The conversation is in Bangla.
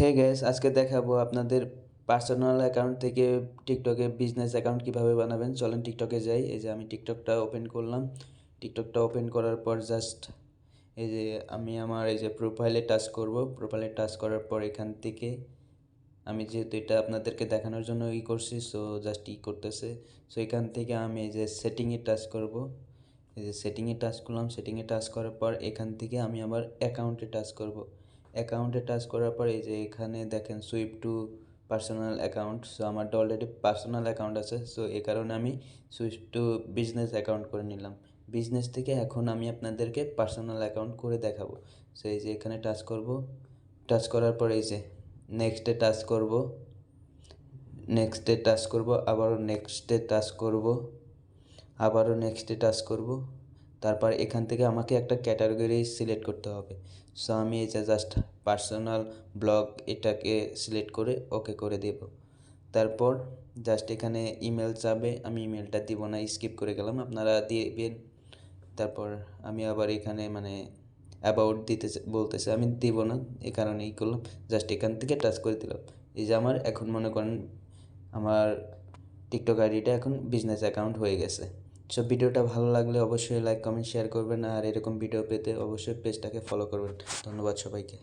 হে গ্যাস আজকে দেখাবো আপনাদের পার্সোনাল অ্যাকাউন্ট থেকে টিকটকে বিজনেস অ্যাকাউন্ট কীভাবে বানাবেন। চলেন টিকটকে যাই। এই যে আমি টিকটকটা ওপেন করলাম। টিকটকটা ওপেন করার পর জাস্ট এই যে আমি আমার এই যে প্রোফাইলে টাচ করব। প্রোফাইলে টাচ করার পর এখান থেকে আমি যেহেতু এটা আপনাদেরকে দেখানোর জন্য ই করছি সো জাস্ট ই করতেছে। সো এখান থেকে আমি এই যে সেটিংয়ে টাচ করব। এই যে সেটিংয়ে টাচ করলাম। সেটিংয়ে টাচ করার পর এখান থেকে আমি আমার অ্যাকাউন্টে টাচ করব। অ্যাকাউন্টে টাচ করার পর এই যে এখানে দেখেন switch to personal account so আমার তো অলরেডি পার্সোনাল অ্যাকাউন্ট আছে সো এই কারণে আমি সুইপ টু বিজনেস অ্যাকাউন্ট করে নিলাম। বিজনেস থেকে এখন আমি আপনাদেরকে পার্সোনাল অ্যাকাউন্ট করে দেখাবো। সো এই যে এখানে টাচ করব। টাচ করার পর এই যে নেক্সটে টাচ করব। নেক্সটে টাচ করব, আবারও নেক্সটে টাচ করব। আবারও নেক্সটে টাচ করব। তারপর এখান থেকে আমাকে একটা ক্যাটাগরি সিলেক্ট করতে হবে। সো আমি এটা জাস্ট পার্সোনাল ব্লগ এটাকে সিলেক্ট করে ওকে করে দেব। তারপর জাস্ট এখানে ইমেল চাবে, আমি ইমেলটা দিব না স্কিপ করে গেলাম, আপনারা দিবেন। তারপর আমি আবার এখানে মানে অ্যাবাউট দিতে বলতেছে, আমি দিব না এ এই কারণেই করলাম। জাস্ট এখান থেকে টাচ করে দিলাম। এই যে আমার এখন মনে করেন, আমার টিকটক আইডিটা এখন বিজনেস অ্যাকাউন্ট হয়ে গেছে। সো ভিডিওটা ভালো লাগলে অবশ্যই লাইক কমেন্ট শেয়ার করবেন। আর এরকম ভিডিও পেতে অবশ্যই পেজটাকে ফলো করবেন। ধন্যবাদ সবাইকে।